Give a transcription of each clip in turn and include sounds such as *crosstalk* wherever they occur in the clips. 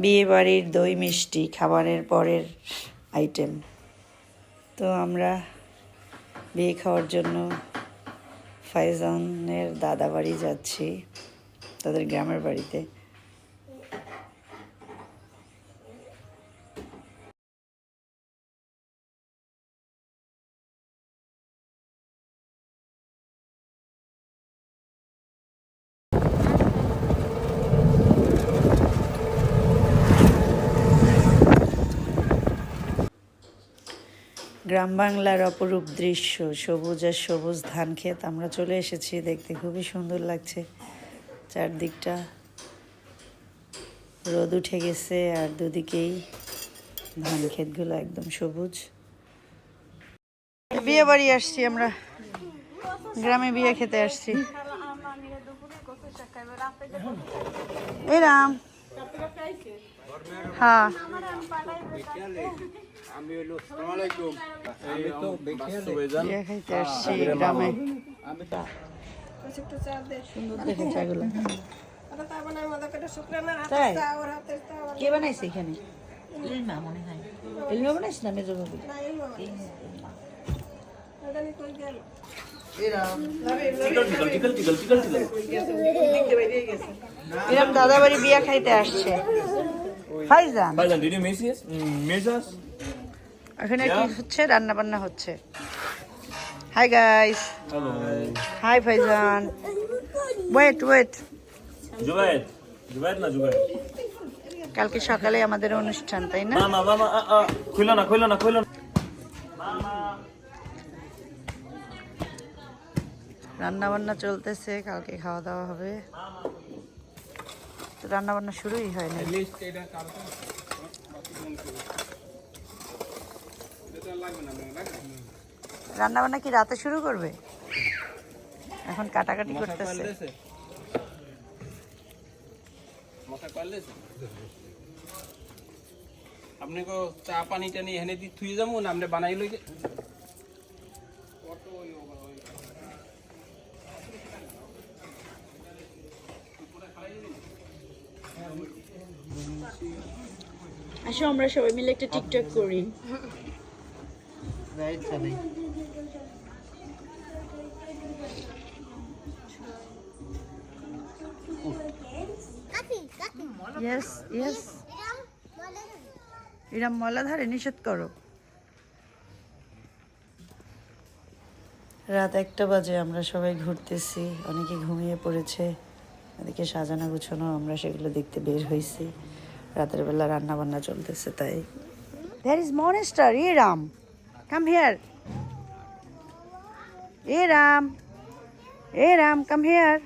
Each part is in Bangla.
বিয়ে বাড়ির দই মিষ্টি, খাবারের পরের আইটেম তো আমরা বিয়ে খাওয়ার জন্য ফাইজানের দাদা বাড়ি যাচ্ছি, তাদের গ্রামের বাড়িতে। গ্রাম বাংলার অপরূপ দৃশ্য, সবুজ আর সবুজ ধান ক্ষেত। আমরা চলে এসেছি দেখতে, খুবই সুন্দর লাগছে। চারদিকটা রোদ উঠে গেছে আর দুদিকেই ধান ক্ষেতগুলো একদম সবুজ। বিয়ে বাড়ি আসছি আমরা। গ্রামে বিয়ে খেতে আসছি। এরাম হ্যাঁ। আমি হলো আসসালামাইকুম আমি তো বেকিয়া বিয়ে খাইতে আসছি গ্রামে। সুন্দর দেখে চাগুলো তাই? কে বানাইছে এখানে? ইলমা মনে হয়। ইলমা বানাইছে না মেজো ভাবি এরম দাদা বাড়ি বিয়া খাইতে আসছে। Faizan did you miss us? Mm, miss us? এখানে কি হচ্ছে রান্না বান্না হচ্ছে hi guys Hello. Hi Faizan wait wait Jubaid. Jubaid না Jubaid. কালকে সকালে আমাদের অনুষ্ঠান তাই না ah, ah. খুলো না, খুলো না, খুলো না. রান্না বান্না চলতেছে কালকে খাওয়া দাওয়া হবে রান্না বান্না শুরুই হয় না? রান্না বান্না কি রাতে শুরু করবে? এখন কাটাকাটি করতেছে। আপনি চা পানি টানি এনে দি থুয়ে যাব না? আপনি বানাই লই আসো আমরা সবাই মিলে একটা টিকটক করি। ইয়েস ইয়েস এরম মলা ধারে নিষেধ করো। রাত একটা বাজে আমরা সবাই ঘুরতেছি অনেকে ঘুমিয়ে পড়েছে এদিকে সাজানো গুছানো আমরা সেগুলো দেখতে বের হয়েছি রাতের বেলা রান্না বান্না চলতেছে, তাই। There is monster Eram. Come here Eram. Eram come here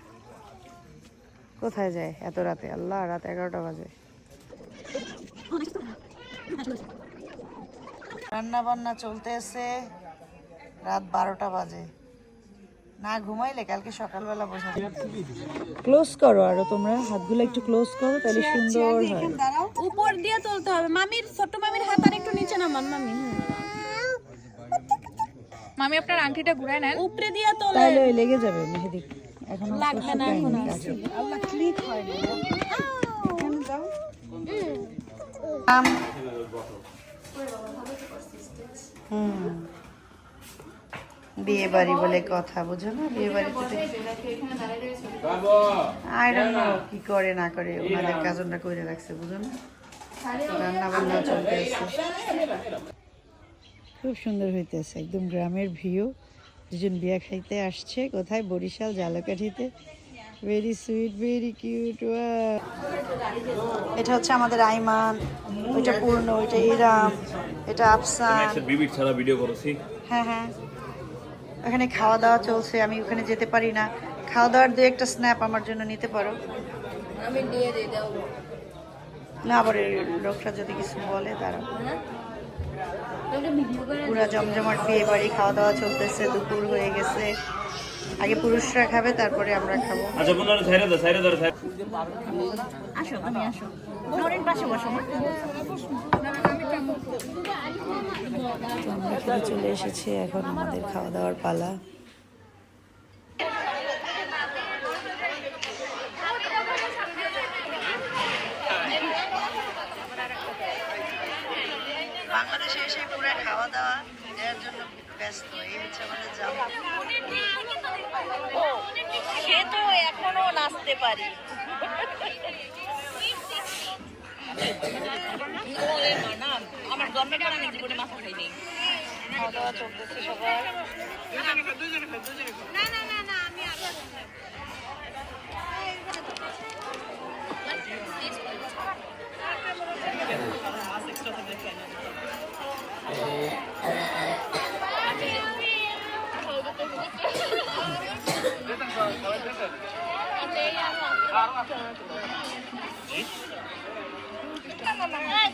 কোথায় যায় এত রাতে? আল্লাহ, রাত এগারোটা বাজে। রান্না বান্না চলতেছে, রাত বারোটা বাজে। না ঘুমাইলে কালকে সকালবেলা বোঝা ক্লোজ করো আরও তোমরা হাতগুলো একটু ক্লোজ করো তাহলে সুন্দর হয়। উপর দিয়ে তুলতে হবে। মামির ছোট মামির হাত আর একটু নিচে নামান মামি। মামি আপনার আংটিটা ঘুরায় নেন। উপরে দিয়ে তোলে। তাহলে ওই লেগে যাবে মেহেদি। এখন লাগবে না এখন আছে হুম। বিয়ে বাড়ি বলে কথা বুঝো না? বিয়ে বাড়িতে ডোন্ট কি করে না করে? ওনাদের কাজনটা করে রাখছে বুঝো না? রান্না বান্না চলতেছে খুব সুন্দর হইতেছে একদম গ্রামের ভিউ। দুজন বিয়া খাইতে আসছে কোথায়? বরিশাল জালকাঠিতে। ভেরি সুইট ভেরি কিউট এটা হচ্ছে আমাদের আইমান ওইটা পূর্ণ ওইটা ইরাম এটা আফসান। বিবির ছাড়া ভিডিও করেছি। হ্যাঁ হ্যাঁ। ওখানে খাওয়া দাওয়া চলছে আমি ওখানে যেতে পারি না। খাওয়া দাওয়ার দু একটা স্ন্যাপ আমার জন্য নিতে পারো। আমি নিয়ে দিয়ে দাও না আবার লোকটা যদি কিছু বলে তারা পুরা জমজমাট বিয়ে বাড়ি খাওয়া দাওয়া চলতেছে দুপুর হয়ে গেছে। আগে পুরুষরা খাবে তারপরে আমরা খাব। আচ্ছা বন্ধুরা সাইরে দাও সাইরে দাও। আসো তুমি আসো। নরেন পাশে বসো। আমরা খেতে চলে এসেছি এখন আমাদের খাওয়া দাওয়ার পালা। বাংলাদেশে এসে পুরো খাওয়া দাওয়া দেওয়ার জন্য ব্যস্ত এই হচ্ছে আমাদের যাওয়া সে তো এখনও নাচতে পারি। আমার জন্মের পর আমি জীবনে মাথা খাইনি। খাওয়া দাওয়া চলতেছে সবাই না না দিকে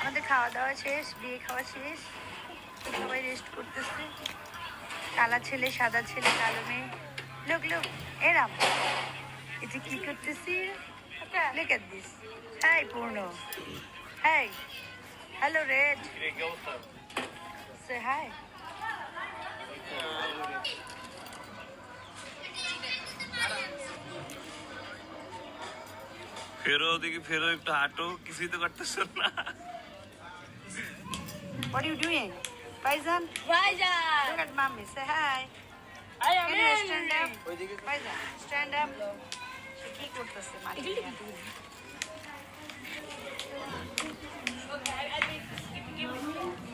আমাদের খাওয়া দাওয়া শেষ বিয়ে খাওয়া শেষ সবাই রেস্ট করতেছে কালা ছেলে সাদা ছেলে কালো মেয়ে লোক লোক এরাম এটা কি করতেছি Look at this. Hi, Purno. Hey. Hello, Red. Say hi. ফেরো দেখি ফেরো একটু হাঁটো কিছুই তো করতেছ না What are you doing? Faizan? Faizan! Look at mommy. Say hi. I am Can you stand up? Faizan, stand up. *laughs* Okay, I think